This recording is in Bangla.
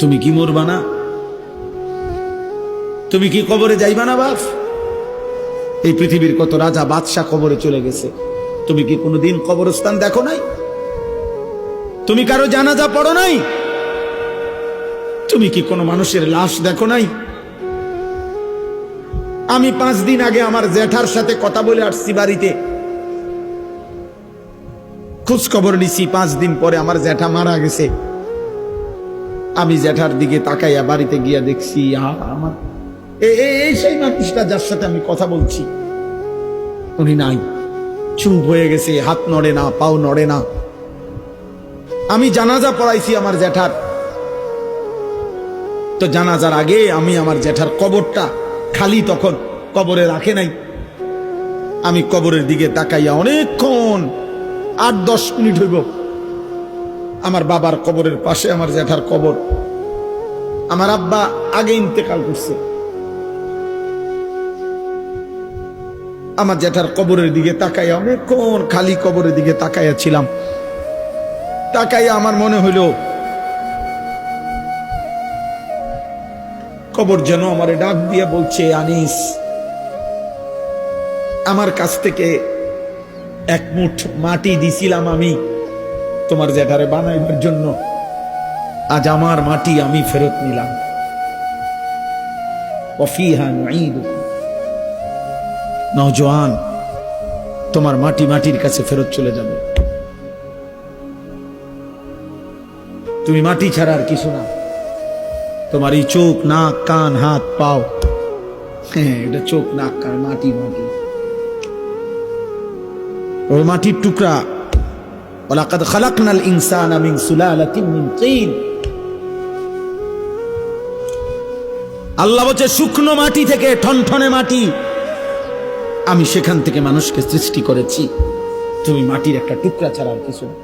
তুমি কি মরবা না? তুমি কি কবরে যাইবা না, বাপ? এই পৃথিবীর কত রাজা বাদশাহ কবরে চলে গেছে। তুমি কি কোনোদিন কবরস্থান দেখো নাই? তুমি কারও জানাজা পড়ো নাই? তুমি কি কোনো মানুষের লাশ দেখো নাই? আমি পাঁচ দিন আগে আমার জ্যাঠার সাথে কথা বলে আসছি বাড়িতে। খোঁজ খবর নিছি, পাঁচ দিন পরে আমার জ্যাঠা মারা গেছে। আমি জ্যাঠার দিকে তাকাইয়া বাড়িতে গিয়া দেখছি আমার এই সেই মানুষটা যার সাথে আমি কথা বলছি। উনি নাই। চুপ হয়ে গেছে, হাত নড়ে না, পাও নড়ে না। আমি জানাজা পড়াইছি আমার জ্যাঠার। তো জানাজার আগে আমি আমার জ্যাঠার কবরটা খালি তখন কবরে রাখে নাই। আমি কবরের দিকে তাকাইয়া অনেকক্ষণ, আট দশ মিনিট হইব আমার বাবার কবরের পাশে, আমার জ্যাঠার কবর। আমার আব্বা আগে ইন্তেকাল করছে। আমার জ্যাঠার কবরের দিকে তাকাইয়া অনেকক্ষণ খালি কবরের দিকে তাকাইয়া ছিলাম। তাকাইয়া আমার মনে হইল, কবর যেন আমারে ডাক দিয়ে বলছে, আনিস, আমার কাছ থেকে এক মুঠ মাটি দিছিলাম আমি। তোমার জ্যাঠারে বানাইবার জন্য আজ আমার মাটি আমি ফেরত নিলাম। নজওয়ান তোমার মাটি মাটির কাছে ফেরত চলে যাবে। তুমি মাটি ছাড়া আর কিছু না। তোমার এই চোখ, নাক, কান, হাত, পাও হ্যাঁ এটা চোখ, নাক, কান, মাটি মাটি। ওই মাটির টুকরা ওলাকাদ খালাকনাল ইনসানা মিন সুলালাতিন মিন তিন। আল্লাহ বলছে, শুকনো মাটি থেকে ঠনঠনে মাটি, আমি সেখান থেকে মানুষকে সৃষ্টি করেছি। তুমি মাটির একটা টুকরা ছাড়া আর কিছু না।